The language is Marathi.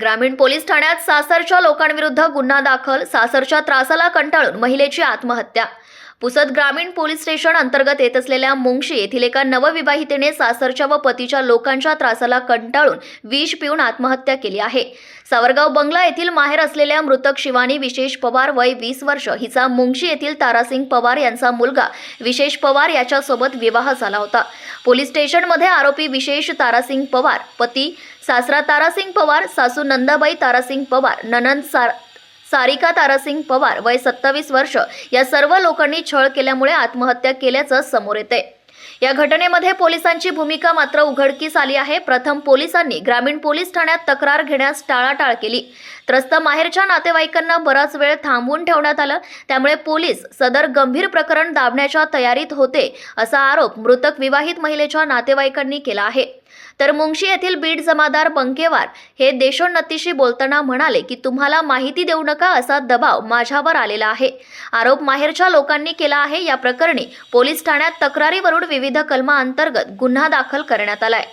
ग्रामीण पोलीस ठाण्यात सासरच्या लोकांविरुद्ध गुन्हा दाखल सासरच्या त्रासाला कंटाळून महिलेची आत्महत्या. पुसद ग्रामीण पोलीस स्टेशन अंतर्गत येत असलेल्या मुंगशी येथील एका नवविवाहितेने सासरच्या व पतीच्या लोकांच्या त्रासाला कंटाळून विष पिऊन आत्महत्या केली आहे. सावरगाव बंगला येथील माहेर असलेल्या मृतक शिवानी विशेष पवार वय वीस वर्ष हिचा मुंगशी येथील तारासिंग पवार यांचा मुलगा विशेष पवार याच्यासोबत विवाह झाला होता. पोलीस स्टेशनमध्ये आरोपी विशेष तारासिंग पवार पती सासरा तारासिंग पवार सासू नंदाबाई तारासिंग पवार ननंद सार सारिका तारासिंग पवार वय सत्तावीस वर्ष. या सर्व लोकांनी छळ केल्यामुळे आत्महत्या केल्याचं समोर येते या घटनेमध्ये पोलिसांची भूमिका मात्र उघडकीस आली आहे. प्रथम पोलिसांनी ग्रामीण पोलीस ठाण्यात तक्रार घेण्यास टाळाटाळ केली. त्रस्त माहेरच्या नातेवाईकांना बराच वेळ थांबवून ठेवण्यात आलं. त्यामुळे पोलीस सदर गंभीर प्रकरण दाबण्याच्या तयारीत होते असा आरोप मृतक विवाहित महिलेच्या नातेवाईकांनी केला आहे. तर मुंगशी येथील बीड जमादार बंकेवार हे देशोन्नतीशी बोलताना म्हणाले की तुम्हाला माहिती देऊ नका असा दबाव माझ्यावर आलेला आहे. आरोप माहेरच्या लोकांनी केला आहे. या प्रकरणी पोलीस ठाण्यात तक्रारीवरून विविध कलमांतर्गत गुन्हा दाखल करण्यात आलाय.